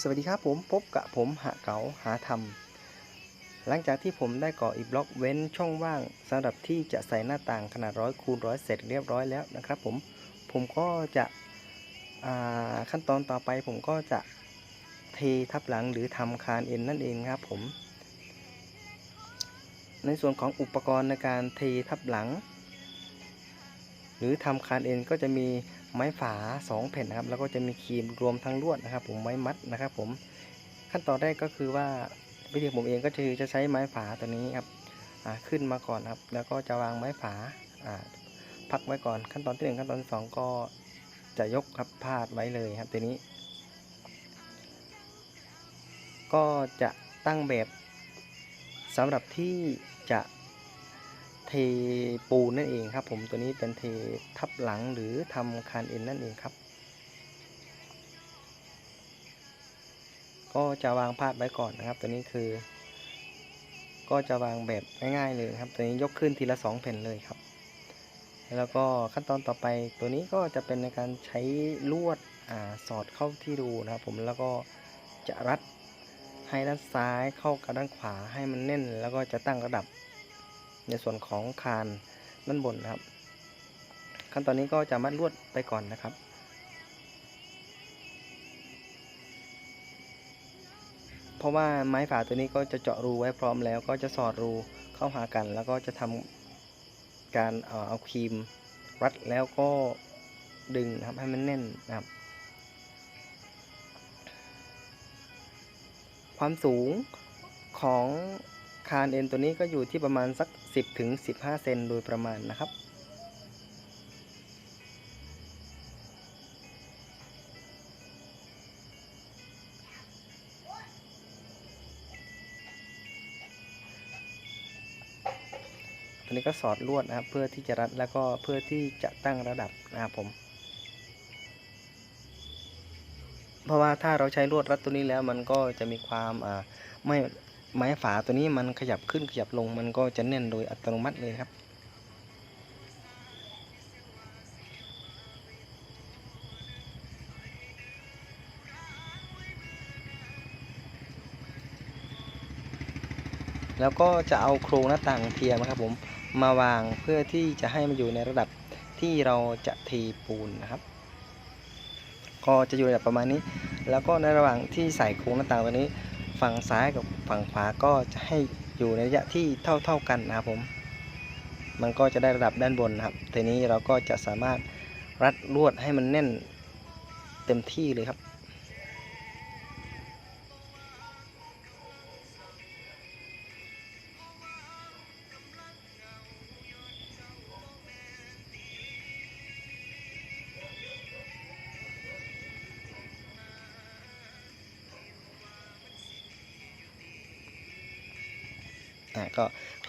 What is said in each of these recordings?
สวัสดีครับผมพบกับผมหาเก๋าหาทำหลังจากที่ผมได้ก่ออีกบล็อกเว้นช่องว่างสำหรับที่จะใส่หน้าต่างขนาดร้อยคูณร้อยเสร็จเรียบร้อยแล้วนะครับผมผมก็จะขั้นตอนต่อไปผมก็จะเททับหลังหรือทำคานเอ็นนั่นเองครับผม ในส่วนของอุปกรณ์ในการเททับหลัง หรือทำคานเอ็นก็จะมี ไม้ฝา 2 แผ่นนะครับ แล้วก็จะมีครีมรวมทั้งลวดนะครับ ผมไม้มัดนะครับ ผมขั้นตอนแรกก็คือว่าวิธีผมเองก็คือจะใช้ไม้ฝาตัวนี้ครับขึ้นมาก่อนครับ แล้วก็จะวางไม้ฝาพักไว้ก่อนขั้นตอนที่หนึ่งขั้นตอนที่สองก็จะยกครับพาดไว้เลยครับตัวนี้ ก็จะตั้งแบบสำหรับที่จะ ปูนนั่นเองครับ ผมตัวนี้เป็นเททับหลังหรือทำคานเอ็นนั่นเองครับ ก็จะวางพาดไว้ก่อนนะครับ ตัวนี้คือ ก็จะวางแบบง่ายๆเลยครับ ตัวนี้ยกขึ้นทีละสองแผ่นเลยครับ แล้วก็ขั้นตอนต่อไปตัวนี้ก็จะเป็นในการใช้ลวดอสอดเข้าที่รูนะครับ ผมแล้วก็จะรัดให้ด้านซ้ายเข้ากับด้านขวาให้มันแน่น แล้วก็จะตั้งระดับ ในส่วนของคานด้านบนนะครับ ขั้นตอนนี้ก็จะมัดลวดไปก่อนนะครับเพราะว่าไม้ฝาตัวนี้ก็จะเจาะรูไว้พร้อมแล้ว ก็จะสอดรูเข้าหากัน แล้วก็จะทำการเอ่อเอาครีมรัดแล้วก็ดึงนะครับให้มันแน่นนะครับ ความสูงของ คานเอ็นตัวนี้ก็อยู่ที่ประมาณสัก 10ถึง15 เซนโดยประมาณนะครับ ตัวนี้ก็สอดลวดนะครับ เพื่อที่จะรัดแล้วก็เพื่อที่จะตั้งระดับนะครับผมเพราะว่าถ้าเราใช้ลวดรัดตัวนี้แล้วมันก็จะมีความไม่ ไม้ฝาตัวนี้มันขยับขึ้นขยับลงมันก็จะแน่นโดยอัตโนมัติเลยครับ แล้วก็จะเอาโครงหน้าต่างเทียมนะครับผมมาวางเพื่อที่จะให้มันอยู่ในระดับที่เราจะเทปูนนะครับ ก็จะอยู่ระดับประมาณนี้ แล้วก็ในระหว่างที่ใส่โครงหน้าต่างตัวนี้ ฝั่งซ้ายกับฝั่งขวาก็จะให้อยู่ในระยะที่เท่าเท่ากันนะครับผม มันก็จะได้ระดับด้านบนนะครับทีนี้เราก็จะสามารถรัดลวดให้มันแน่นเต็มที่เลยครับ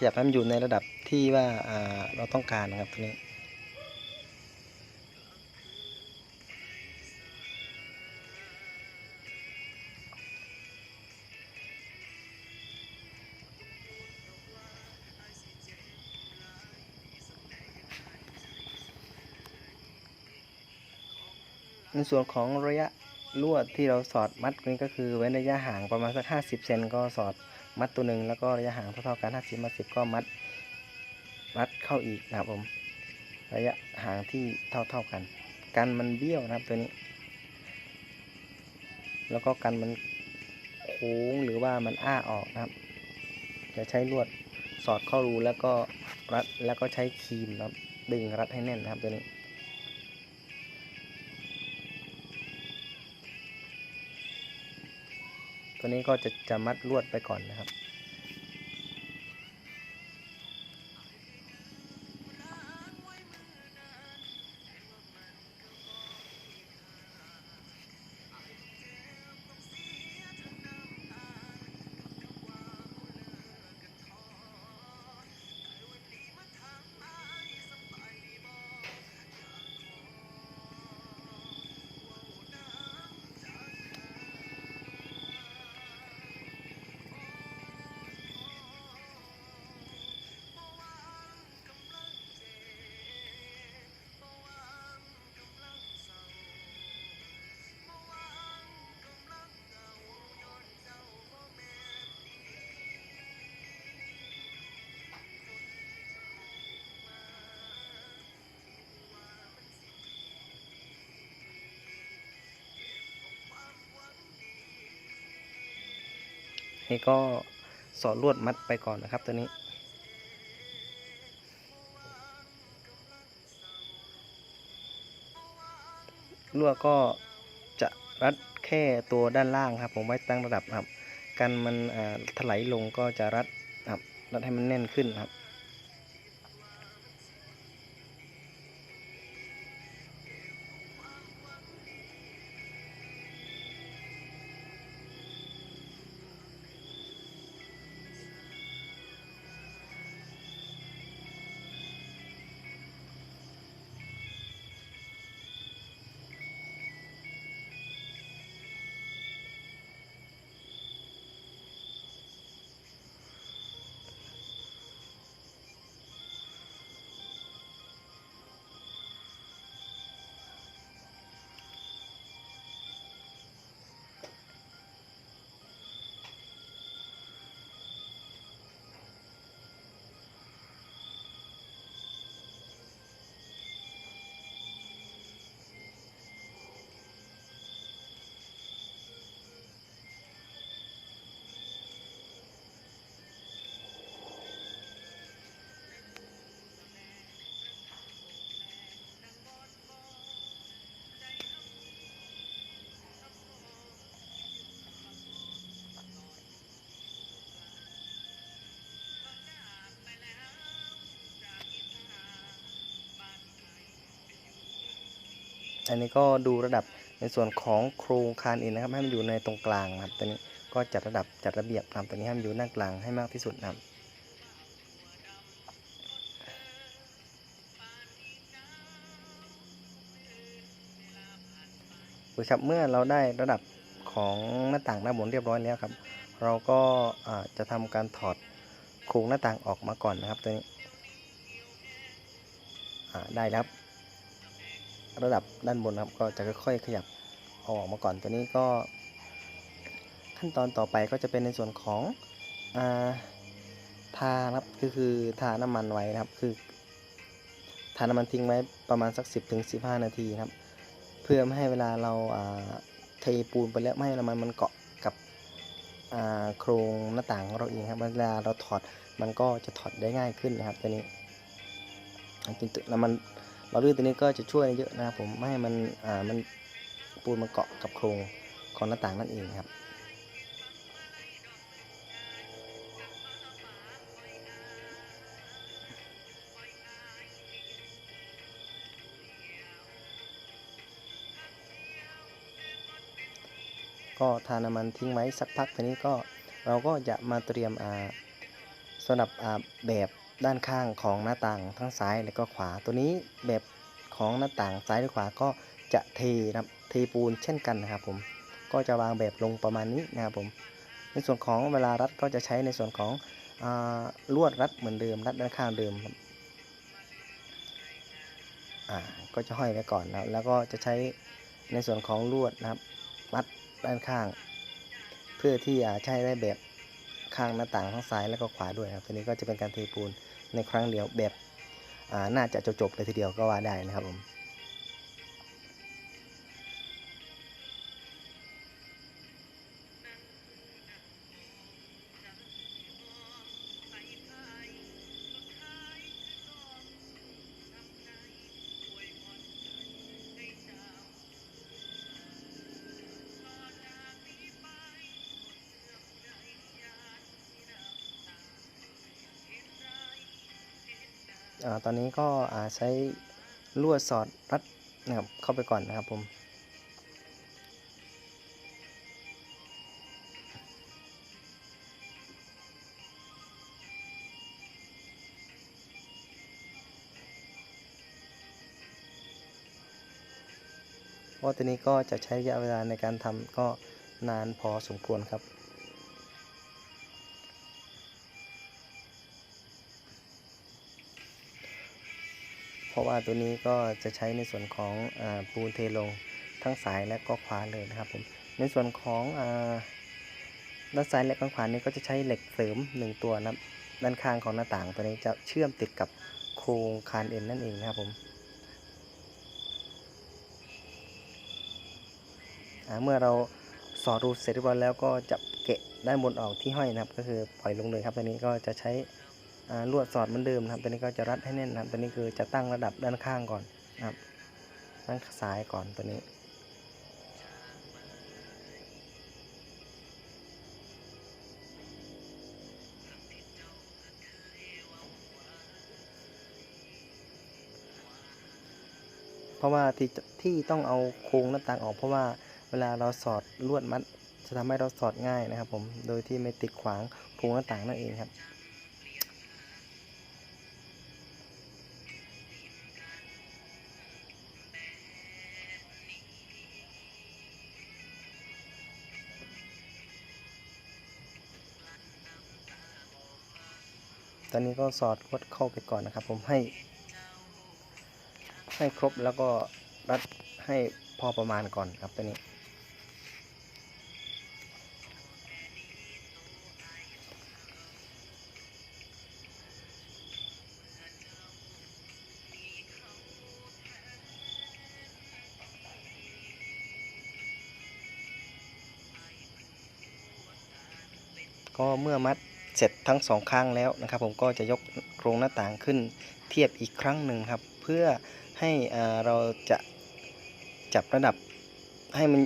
ขยับให้มันอยู่ในระดับที่ว่าเราต้องการนะครับตรงนี้ในส่วนของระยะลวดที่เราสอดมัดนี้ก็คือเว้นระยะห่างประมาณสัก 50 เซนก็สอด มัดตัวหนึ่งแล้วก็ระยะห่างเท่าๆกัน50มา10ก็มัดรัดเข้าอีกนะครับผม ระยะห่างที่เท่าๆกัน กันมันเบี้ยวนะครับตัวนี้ แล้วก็กันมันโค้งหรือว่ามันอ้าออกนะครับ จะใช้ลวดสอดเข้ารูแล้วก็รัดแล้วก็ใช้ครีมนะครับดึงรัดให้แน่นนะครับตัวนี้ ตัวนี้ก็จะจะมัดลวดไปก่อนนะครับ นี่ก็สอดลวดมัดไปก่อนนะครับตัวนี้ลวดก็จะรัดแค่ตัวด้านล่างครับ ผมไว้ตั้งระดับครับ กันมันอ่าถลายลงก็จะรัดครับรัดให้มันแน่นขึ้นครับ อันนี้ก็ดูระดับในส่วนของโครงคานเองนะครับ ให้มันอยู่ในตรงกลางนะครับตัวนี้ก็จัดระดับจัดระเบียบครับตัวนี้ให้มันอยู่หน้ากลางให้มากที่สุดนะครับโอเครับเมื่อเราได้ระดับของหน้าต่างด้าบนเรียบร้อยแล้วครับ เราก็จะทำการถอดโครงหน้าต่างออกมาก่อนนะครับตัวนี้ได้แล้ว ระดับด้านบนครับ ก็จะค่อยๆขยับเอาออกมาก่อนตัวนี้ก็ ขั้นตอนต่อไปก็จะเป็นในส่วนของอาทาครับก็คือทาน้ำมันไว้นะครับ คือทาน้ำมันทิ้งไว้ประมาณสัก 10ถึง15นาทีครับ เพื่อไม่ให้เวลาเราเทปูนไปแล้วไม่ให้น้ำมันมันเกาะกับโครงหน้าต่างของเราเองครับเวลาเราถอดมันก็จะถอดได้ง่ายขึ้นนะครับตัวนี้จริงๆน้ำมัน เราลื่นตัวนี้ก็จะช่วยเยอะนะครับผมไม่ให้มันอ่ามันปูนมันเกาะกับโครงของหน้าต่างนั่นเองครับก็ทาน้ำมันทิ้งไว้สักพักทีนี้ก็เราก็จะมาเตรียมอ่าสำหรับอ่าแบบ ด้านข้างของหน้าต่างทั้งซ้ายและก็ขวาตัวนี้แบบของหน้าต่างซ้ายและขวาก็จะเทนะครับเทปูนเช่นกันนะครับผมก็จะวางแบบลงประมาณนี้นะครับผมในส่วนของเวลารัดก็จะใช้ในส่วนของอลวดรัดเหมือนเดิมรัดด้านข้างเดิมครับก็จะห้อยไว้ก่อนนะแล้วก็จะใช้ในส่วนของลวดนะครับรัดด้านข้าง เพื่อที่จะใช้ได้แบบข้างหน้าต่างทั้งซ้ายและก็ขวาด้วยครับทีนี้ก็จะเป็นการเทปูน ในครั้งเดียวแบบน่าจะจบๆเลยทีเดียวก็ว่าได้นะครับผม ตอนนี้ก็ใช้ลวดสอดรัดนะครับเข้าไปก่อนนะครับผมเพราะตัวนี้ก็จะใช้ระยะเวลาในการทำก็นานพอสมควรครับ ตัวนี้ก็จะใช้ในส่วนของอปูนเทลงทั้งซ้ายและก็ขวาเลยนะครับผมในส่วนของอด้านซ้ายและด้านขวานี้ก็จะใช้เหล็กเสริม 1 ตัวนะด้านข้างของหน้าต่างตัวนี้จะเชื่อมติดกับโครงคานเอ็นนั่นเองนะครับผมเมื่อเราสอดรูเสร็จเรียบร้อยแล้วก็จะแกะด้านบนออกที่ห้อยนะครับ ก็คือปล่อยลงเลยครับตัวนี้ก็จะใช้ ลวดสอดเหมือนเดิมนะครับตัวนี้ก็จะรัดให้แน่นนะครับตัวนี้คือจะตั้งระดับด้านข้างก่อนนะครับด้านซ้ายก่อนตัวนี้เพราะว่าที่ที่ต้องเอาโครงหน้าต่างออก เพราะว่าเวลาเราสอดลวดมัด จะทำให้เราสอดง่ายนะครับ ผม โดยที่ไม่ติดขวางโครงหน้าต่างนั่นเองครับ ตอนนี้ก็สอดลวดเข้าไปก่อนนะครับ ผมให้ ให้ครบแล้วก็รัดให้พอประมาณก่อนครับตัวนี้ ก็เมื่อมัด เสร็จทั้งสองข้างแล้วนะครับ ผมก็จะยกโครงหน้าต่างขึ้นเทียบอีกครั้งหนึ่งครับ เพื่อให้เราจะจับระดับให้มัน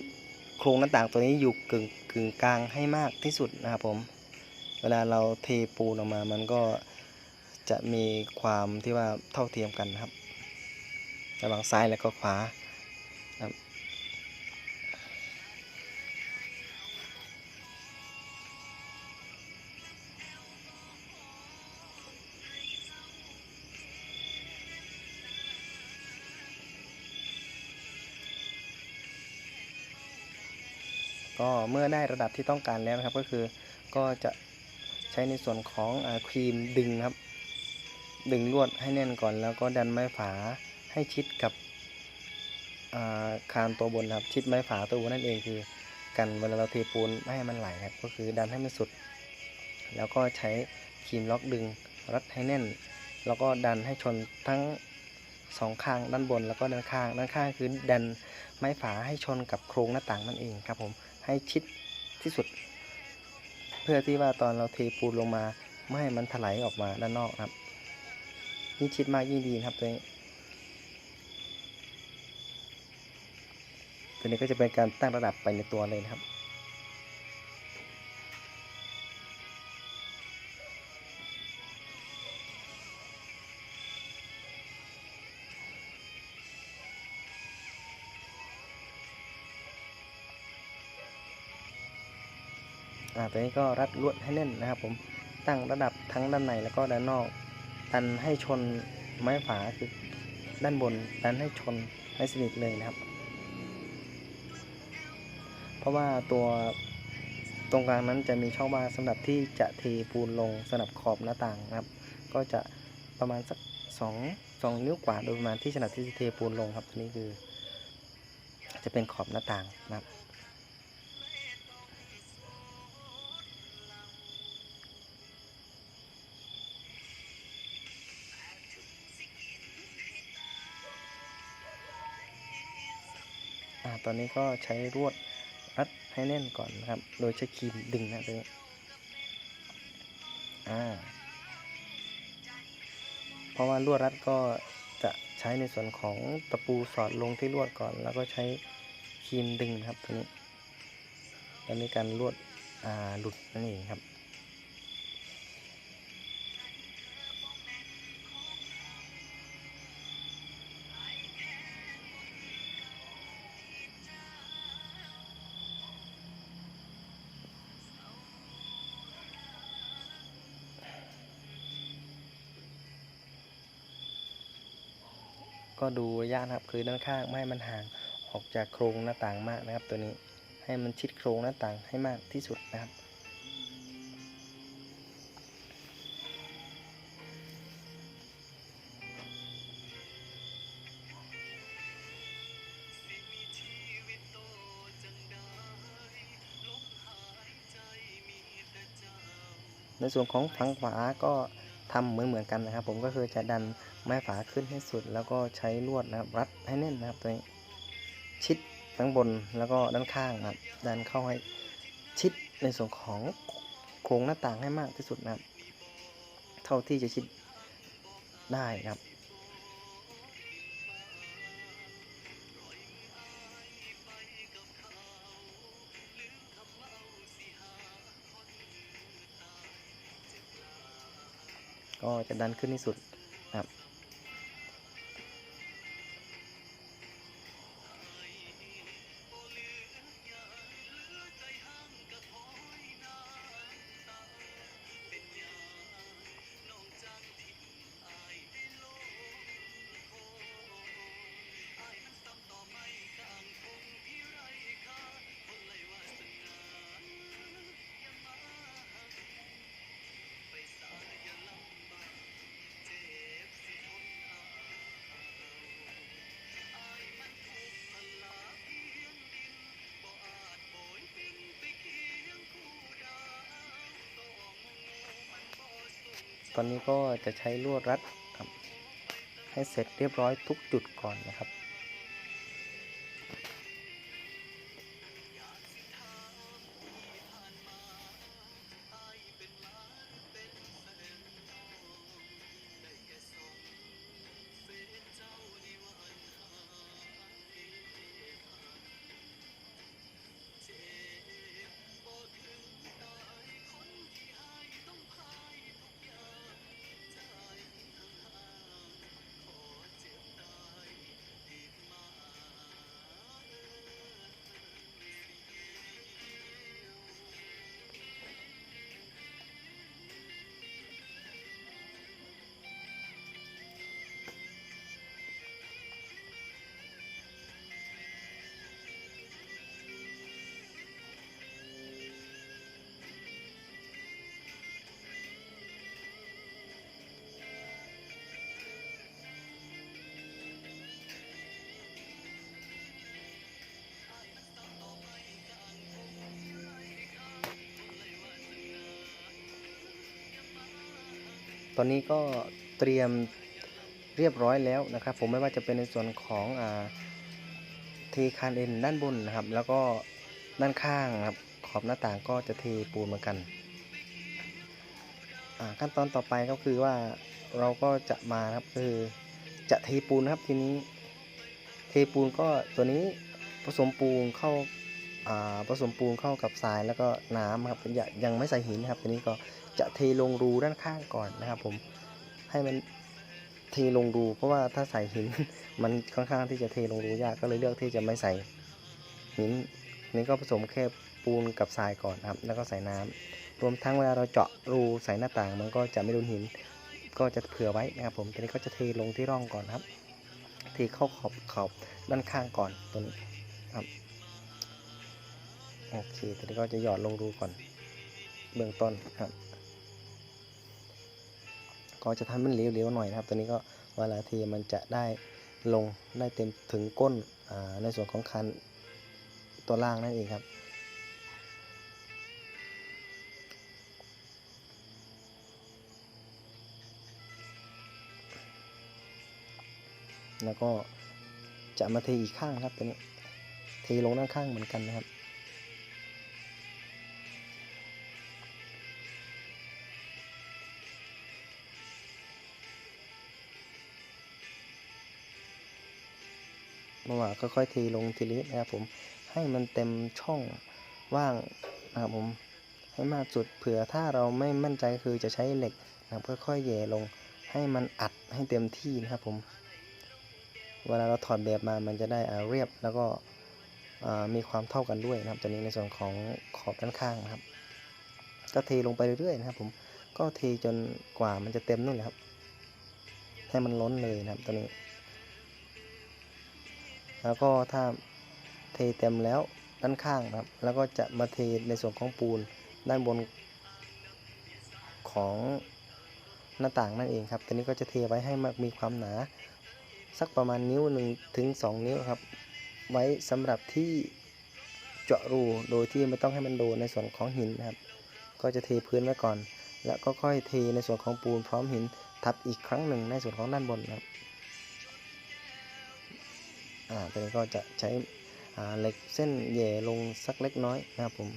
โครงหน้าต่างตัวนี้อยู่กึ่งกึ่งกลางให้มากที่สุดนะครับผม เวลาเราเทปูนออกมามันก็จะมีความที่ว่าเท่าเทียมกันครับ ระหว่างซ้ายและก็ขวา ก็เมื่อได้ระดับที่ต้องการแล้วนะครับ ก็คือก็จะใช้ในส่วนของอครีมดึงครับ ดึงลวดให้แน่นก่อน แล้วก็ดันไม้ฝาให้ชิดกับาคานตัวบนครับ ชิดไม้ฝาตัวบนนั่นเองคือ กันเวลาเราเทปูนไม่ให้มันไหลครับ ก็คือดันให้มันสุด แล้วก็ใช้ครีมล็อกดึงรัดให้แน่น แล้วก็ดันให้ชนทั้งสองข้างด้านบนแล้วก็ด้านข้าง ด้านข้างคือดันไม้ฝาให้ชนกับโครงหน้าต่างนั่นเองครับผม ให้ชิดที่สุด เพื่อที่ว่าตอนเราเทปูนลงมา ไม่ให้มันถลายออกมาด้านนอกครับยิ่งชิดมากยิ่งดีครับตัวนี้ตัวนี้ก็จะเป็นการตั้งระดับไปในตัวเลยนะครับ ตัวนี้ก็รัดลวดให้แน่นนะครับ ผมตั้งระดับทั้งด้านในแล้วก็ด้านนอกดันให้ชนไม้ฝาคือด้านบนดันให้ชนให้สนิทเลยนะครับ เพราะว่าตัวตรงกลางนั้นจะมีช่องว่างสำหรับที่จะเทปูนลงสำหรับขอบหน้าต่างนะครับ ก็จะประมาณสักสองสองนิ้วกว่าโดยประมาณที่สำหรับที่จะเทปูนลงครับตัวนี้คือ จะเป็นขอบหน้าต่างนะครับ ตอนนี้ก็ใช้รวดรัดให้แน่นก่อนนะครับ โดยใช้ครีมดึงนะตัวนี้อ่าเพราะว่าลวดรัดก็จะใช้ในส่วนของตะปูสอดลงที่ลวดก่อน แล้วก็ใช้ครีมดึงครับตัวนี้แล้วมีการลวดอ่าหลุดนั่นเองครับ ก็ดูระยะนะครับคือด้านข้างไม่ให้มันห่างออกจากโครงหน้าต่างมากนะครับ ตัวนี้ให้มันชิดโครงหน้าต่างให้มากที่สุดนะครับ ในส่วนของฝั่งขวาก็ ทำเหมือนเหมือนกันนะครับ ผมก็คือจะดันไม้ฝาขึ้นให้สุด แล้วก็ใช้ลวดนะครับ รัดให้แน่นนะครับตัวนี้ชิดทั้งบนแล้วก็ด้านข้างนะครับ ดันเข้าให้ชิดในส่วนของโครงหน้าต่างให้มากที่สุดนะครับ เท่าที่จะชิดได้นะครับ ก็จะดันขึ้นที่สุดนะครับ ตอนนี้ก็จะใช้ลวดรัดครับให้เสร็จเรียบร้อยทุกจุดก่อนนะครับ ตอนนี้ก็เตรียมเรียบร้อยแล้วนะครับ ผมไม่ว่าจะเป็นในส่วนของอเทคานเอ็นด้านบนนะครับ แล้วก็ด้านข้างครับขอบหน้าต่างก็จะเทปูนเหมือนกันขั้นตอนต่อไปก็คือว่าเราก็จะมาครับคือจะเทปูนครับทีนี้ เทปูนก็ตัวนี้ผสมปูนเข้า ผสมปูนเข้ากับทรายแล้วก็น้ำครับยังยังไม่ใส่หินนะครับตัวนี้ก็จะเทลงรูด้านข้างก่อนนะครับ ผมให้มันเทลงรูเพราะว่าถ้าใส่หินมันค่อนข้างที่จะเทลงรูยากก็เลยเลือกที่จะไม่ใส่หินนี่ก็ผสมแค่ปูนกับทรายก่อนครับ แล้วก็ใส่น้ำรวมทั้งเวลาเราเจาะรูใส่หน้าต่าง มันก็จะไม่โดนหิน ก็จะเผื่อไว้นะครับผมตัวนี้ก็จะเทลงที่ร่องก่อนครับเทเข้าขอบขอบด้านข้างก่อนตัวนี้ครับ โอเคตัวนี้ก็จะหยอดลงรูก่อน เบื้องต้นครับ ก็จะทำมันเหลวๆหน่อยนะครับ ตัวนี้ก็เวลาเทมันจะได้ลงได้เต็มถึงก้นในส่วนของคันตัวล่างนั่นเองครับแล้วก็จะมาเทอีกข้างครับตัวนี้เทลงด้านข้างเหมือนกันนะครับ มื่อวานค่อยๆเทลงทีละนิดนะครับผมให้มันเต็มช่องว่างนะครับผมให้มากสุดเผื่อถ้าเราไม่มั่นใจคือจะใช้เหล็กนะครับค่อยๆแย่ลง ให้มันอัดให้เต็มที่นะครับผม เวลาเราถอดแบบมามันจะได้อ่าเรียบแล้วก็มีความเท่ากันด้วยนะครับตัวนี้ในส่วนของขอบด้านข้างนะครับ ก็เทลงไปเรื่อยๆนะครับผมก็เทจนกว่ามันจะเต็มนู่นแหละครับ ให้มันล้นเลยนะครับตัวนี้ แล้วก็ถ้าเทเต็มแล้วด้านข้างนะครับ แล้วก็จะมาเทในส่วนของปูนด้านบนของหน้าต่างนั่นเองครับตัวนี้ก็จะเทไว้ให้มากมีความหนา สักประมาณนิ้วหนึ่งถึง2นิ้วครับ ไว้สำหรับที่เจาะรูโดยที่ไม่ต้องให้มันโดนในส่วนของหินนะครับ ก็จะเทพื้นไว้ก่อน แล้วก็ค่อยเทในส่วนของปูนพร้อมหินทับอีกครั้งหนึ่งในส่วนของด้านบนครับ อ่าตัวนี้ก็จะใช้เหล็กเส้นแย่ลงสักเล็กน้อยนะครับผม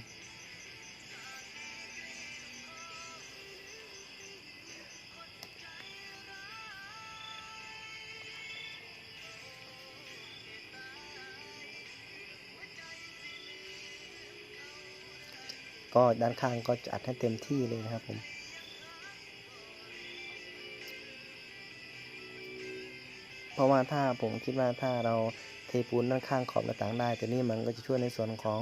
ก็ด้านข้างก็จะอัดให้เต็มที่เลยนะครับผม เพราะว่าถ้าผมคิดว่าถ้าเราเทปูนด้านข้างขอบหน้าต่างได้ตัวนี้มันก็จะช่วยในส่วนของ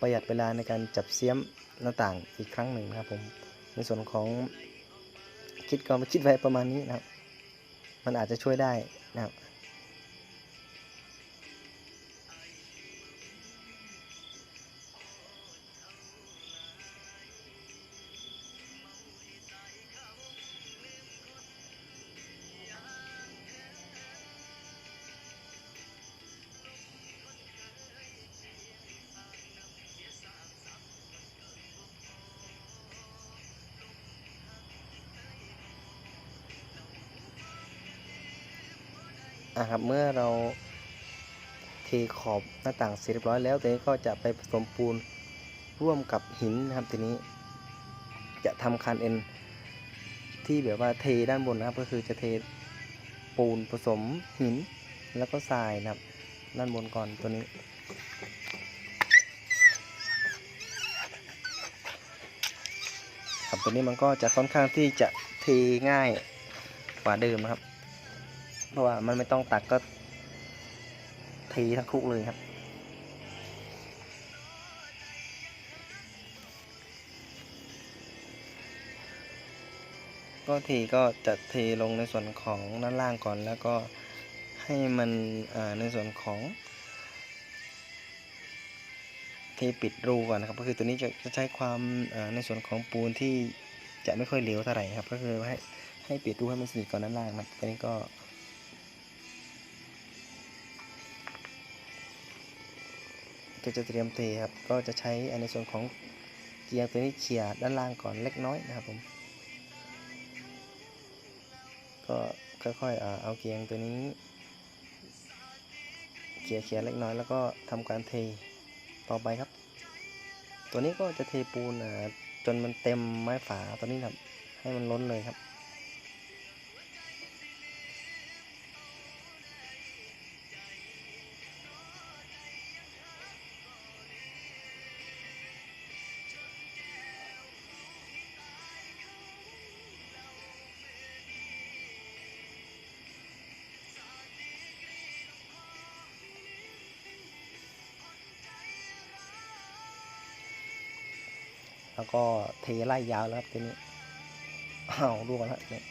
ประหยัดเวลาในการจับเสียมหน้าต่างอีกครั้งหนึ่งนะครับผมในส่วนของคิดก็คิดไว้ประมาณนี้นะครับ มันอาจจะช่วยได้นะครับ อะครับ เมื่อเราเทขอบหน้าต่างเสร็จเรียบร้อยแล้วทีนี้ก็จะไปผสมปูนร่วมกับหินนะครับทีนี้ จะทำคานเอ็นที่แบบว่าเทด้านบนนะครับ ก็คือจะเทปูนผสมหินแล้วก็ทรายนะครับ ด้านบนก่อนตัวนี้ครับตัวนี้มันก็จะค่อนข้างที่จะเทง่ายกว่าเดิมนะครับ เพราะว่ามันไม่ต้องตักก็เทีทั้งคุกเลยครับ ก็เทก็จะเทลงในส่วนของด้านล่างก่อนแล้วก็ให้มันในส่วนของเทปิดรูก่อนนะครับ ก็คือตัวนี้จะจะใช้ความในส่วนของปูนที่จะไม่ค่อยเหลวเท่าไหร่ครับ ก็คือให้ให้ปิดรูให้มันสนิทก่อนด้านล่างนะครับตัวนี้ก็ ก็จะเตรียมเทครับ ก็จะใช้ในส่วนของเกียร์ตัวนี้เขี่ยด้านล่างก่อนเล็กน้อยนะครับผม ก็ค่อยๆเอาเกียงตัวนี้เขี่ยเขี่ยเล็กน้อยแล้วก็ทำการเทต่อไปครับ ตัวนี้ก็จะเทปูนจนมันเต็มไม้ฝาตัวนี้ครับ ให้มันล้นเลยครับ แล้วก็เทไล่ยาวแล้วครับทีนี้อ้าวร่วงแล้วเนี่ย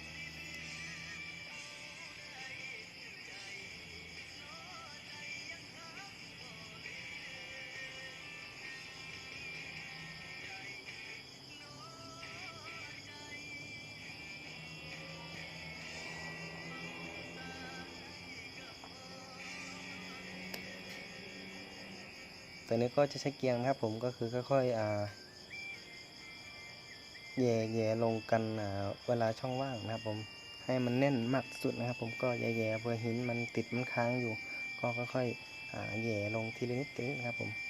ตัวนี้ก็จะใช้เกียงนะครับผมก็คือค่อยๆอ่า แย่แย่ลงกันเวลาช่องว่างนะครับผมให้มันแน่นมากที่สุดนะครับ ผมก็แย่แย่เพื่อหินมันติดมันค้างอยู่ ก็ค่อยๆแย่ลงทีละนิดทีละนิดนะครับผม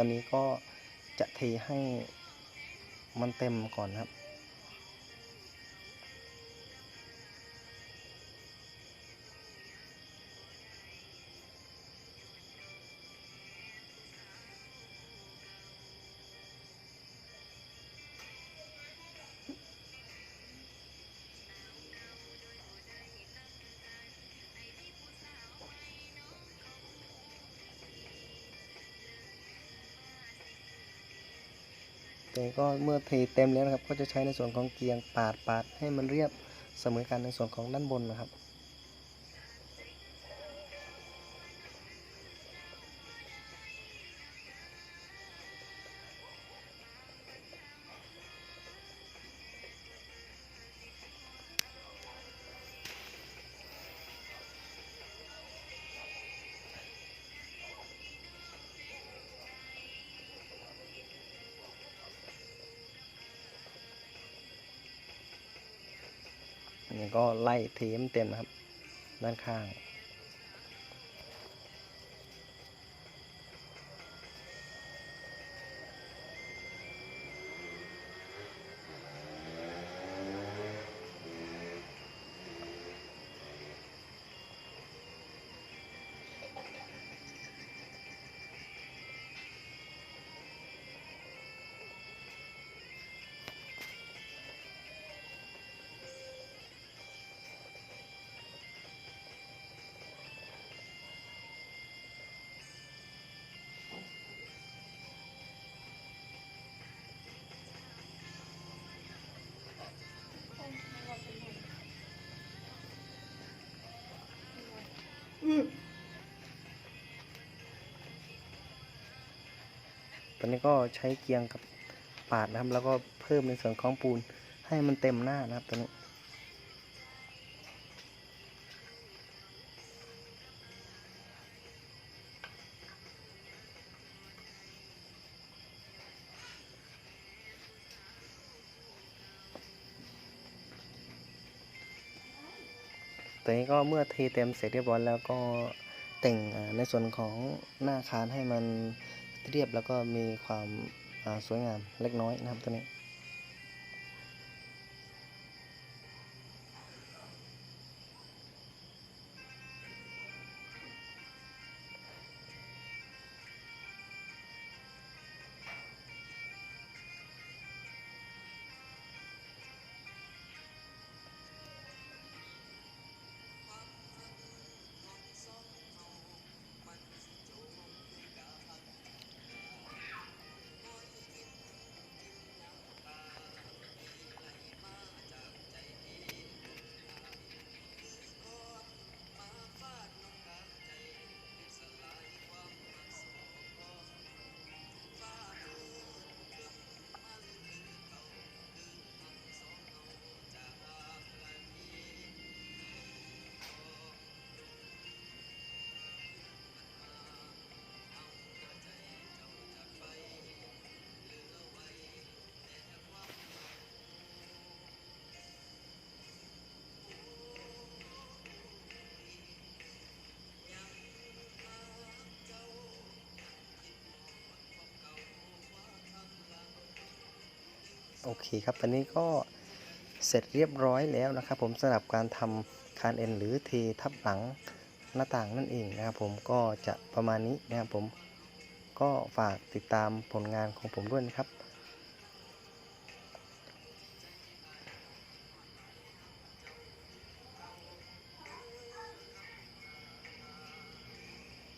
ตอนนี้ก็จะเทให้มันเต็มก่อนครับ ก็เมื่อเทเต็มแล้วนะครับ ก็จะใช้ในส่วนของเกียงปาดปาดให้มันเรียบเสมอกันในส่วนของด้านบนนะครับ ก็ไล่เทมเต็มนะครับ ด้านข้าง ตอนนี้ก็ใช้เกียงกับปาดนะครับ แล้วก็เพิ่มในส่วนของปูนให้มันเต็มหน้านะครับตัวนี้ตัวนี้ก็เมื่อเทเต็มเสร็จเรียบร้อยแล้วก็แต่งในส่วนของหน้าคานให้มัน เรียบแล้วก็มีความสวยงามเล็กน้อยนะครับตัวนี้ โอเคครับตอนนี้ก็เสร็จเรียบร้อยแล้วนะครับ ผมสำหรับการทำคานเอ็นหรือเททับหลังหน้าต่างนั่นเองนะครับ ผมก็จะประมาณนี้นะครับผมก็ฝากติดตามผลงานของผมด้วยนะครับ